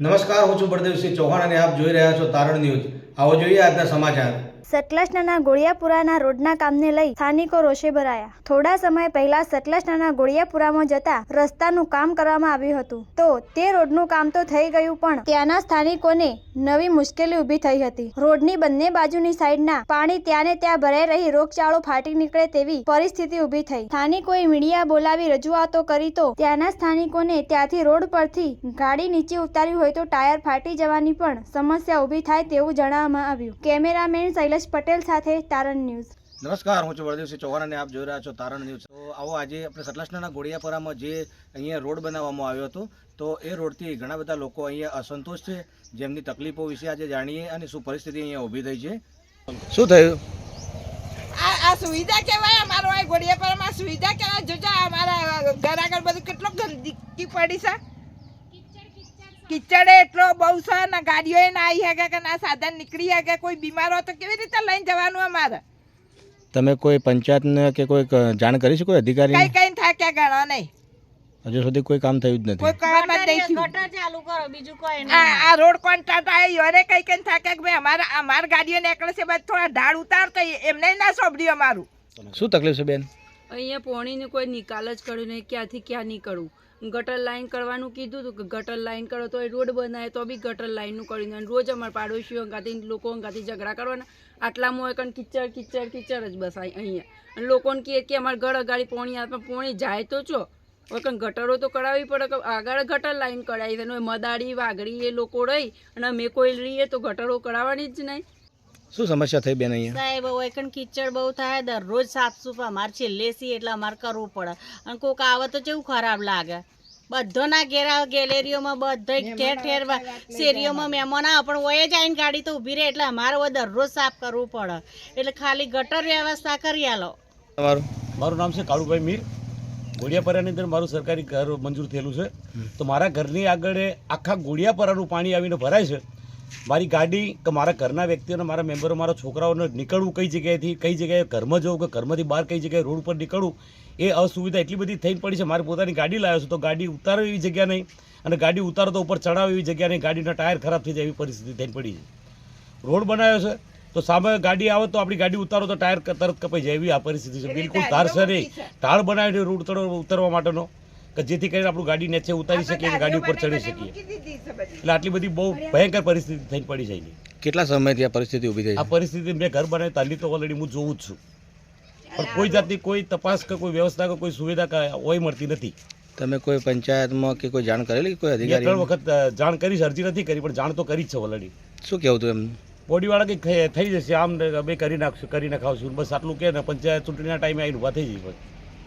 નમસ્કાર, હું છું બળદેવસિંહ ચૌહાણ અને આપ જોઈ રહ્યા છો તારણ ન્યૂઝ. આવો જોઈએ આજના સમાચાર. સતલાસનાના ગોળિયાપુરાના રોડના કામને લઈ સ્થાનિકો રોષે ભરાયા. થોડા સમય પહેલા સતલજના ગોળિયાપુરામાં જતા રસ્તાનું કામ કરવામાં આવ્યું હતું. તો તે રોડનું કામ તો થઈ ગયું, પણ ત્યાંના સ્થાનિકોને નવી મુશ્કેલી ઊભી થઈ હતી. રોડની બંને બાજુની સાઈડના પાણી ત્યાંને ત્યાં ભરાઈ રહી, રોગચાળો ફાટી નીકળે તેવી પરિસ્થિતિ ઊભી થઈ. સ્થાનિકોએ મીડિયા બોલાવી રજૂઆતો કરી તો ત્યાંના સ્થાનિકોને ત્યાંથી રોડ પરથી ગાડી નીચે ઉતારી હોય તો ટાયર ફાટી જવાની પણ સમસ્યા ઊભી થાય તેવું જણાવવામાં આવ્યું. કેમેરામેન શૈલેષ પટેલ સાથે તારણ ન્યૂઝ. નમસ્કાર હું છું બળદેવસિંહ ચૌહાણ અને આપ જોઈ રહ્યા છો તારણ ન્યૂઝ. તો આવો આજે આપણે સતલાસનાના ગોળિયાપરામાં જે અહીંયા રોડ બનાવવામાં આવ્યો હતો તો એ રોડથી ઘણા બધા લોકો અહીંયા અસંતોષ છે. જેમની તકલીફો વિશે આજે જાણીએ અને શું પરિસ્થિતિ અહીંયા ઊભી થઈ છે. શું થયું? આ આ સુવિધા કહેવાય અમારો આ ગોળિયાપરામાં સુવિધા કહેવાય જોજો અમારા ઘર આગળ બધું કેટલો ગંદકી પડી છે. કિચડ એટલો બહુ છે ને ગાડીઓ ના આવી શકે કે ના સાધન નીકળી શકે કોઈ બીમાર હોય તો કેવી રીતે લઈને જવાનું અમારે? તમે કોઈ પંચાયતને કે કોઈ જાણ કરી છે કોઈ અધિકારી કઈ કઈ થાક્યા ગણો નહીં. હજુ સુધી કોઈ કામ થયું જ કોઈ કામ જ નહીં ગટર ચાલુ કરો બીજું કોઈ આ આ રોડ કોન્ટ્રાક્ટ આવ્યો અરે કઈ કઈ થાક્યા કે ભાઈ અમારા અમાર ગાડીઓ નીકળે છે બસ થોડા ઢાળ ઉતારતો એમને ના સોંપડ્યું અમારું. શું તકલીફ છે બેન? અહીંયા પોણીને કોઈ નિકાલ જ કર્યો નહીં, ક્યાંથી ક્યાં નીકળવું? ગટર લાઈન કરવાનું કીધું હતું કે ગટર લાઈન કરો, તો એ રોડ બનાવે, તો બી ગટર લાઇનનું કર્યું અને રોજ અમારા પાડોશીઓ અંગાથી, લોકો અંગાથી ઝઘડા કરવાના. આટલામાં હોય કારણ કિચડ કિચડ કિચડ જ બસ અહીંયા. અને લોકોને કહે કે અમારા ઘર અગાડી પોણી આવે, પણ જાય તો છો હવે કંઈ ગટરો તો કરાવવી પડે આગળ ગટર લાઈન કરાવી છે મદાડી વાઘડી એ લોકો રહી અને અમે કોઈ રહીએ તો ગટરો કરાવવાની જ નહીં. શું સમસ્યા થઈ બેન અહીંયા? સાહેબ ઓયકણ કીચડ બહુ થાય દરરોજ સાફ સુફા માર છે લેસી એટલે માર કરવું પડે. અને કોક આવે તો કેવું ખરાબ લાગે. બધોના ઘેરા ગેલેરીઓમાં બધે ઠેર ઠેર શેરીઓમાં મહેમાન આવે પણ ઓય જ આવીને ગાડી તો ઊભી રહે એટલે અમારે ઓય દરરોજ સાફ કરવું પડે. એટલે ખાલી ગટર વ્યવસ્થા કરી આલો. તમારું? મારું નામ છે કાળુભાઈ મીર. ગોળિયાપરાની અંદર મારું સરકારી ઘર મંજૂર થયેલું છે. તો મારા ઘરની આગળ આખા ગોળિયાપરાનું પાણી આવીને ભરાય છે. મારી ગાડી કે મારા ઘરના વ્યક્તિઓને મારા મેમ્બરો મારા છોકરાઓને નીકળવું કઈ જગ્યાએથી કઈ જગ્યાએ ઘરમાં જવું કે ઘરમાંથી બહાર કઈ જગ્યાએ રોડ ઉપર નીકળવું એ અસુવિધા એટલી બધી થઈને પડી છે. મારે પોતાની ગાડી લાવ્યો છું તો ગાડી ઉતારો એવી જગ્યા નહીં અને ગાડી ઉતારો તો ઉપર ચડાવે એવી જગ્યા નહીં. ગાડીના ટાયર ખરાબ થઈ જાય એવી પરિસ્થિતિ થઈને પડી છે. રોડ બનાવ્યો છે તો સામે ગાડી આવે તો આપણી ગાડી ઉતારો તો ટાયર તરત કપાઈ જાય એવી આ પરિસ્થિતિ છે. બિલકુલ ધાર છે નહીં. ઢાળ બનાવીને રોડ તળો ઉતરવા માટેનો કે જેથી કરીને આપણું ગાડી નીચે ઉતારી શકીએ અને ગાડી ઉપર ચડી શકીએ. એટલે આટલી બધી બહુ ભયંકર પરિસ્થિતિ થઈને પડી જાય છે. કેટલા સમયથી આ પરિસ્થિતિ ઊભી થઈ આ પરિસ્થિતિ મેં ઘર બનાવી તાલી તો ઓલરેડી હું જોઉં જ છું. પણ કોઈ જાતની કોઈ તપાસ કે કોઈ વ્યવસ્થા કે કોઈ સુવિધા હોય મળતી નથી. તમે કોઈ પંચાયતમાં કે કોઈ જાણ કરેલી કોઈ અધિકારી ત્રણ વખત જાણ કરી છે અરજી નથી કરી પણ જાણ તો કરી જ છે ઓલરેડી શું કહેવું હતું એમ? બોડીવાળા કંઈક થઈ- થઈ જશે આમ અમે કરી નાખશું કરી નાખાવશું બસ આટલું કે ને પંચાયત ચૂંટણીના ટાઈમે આવીને ઊભા થઈ જશે પછી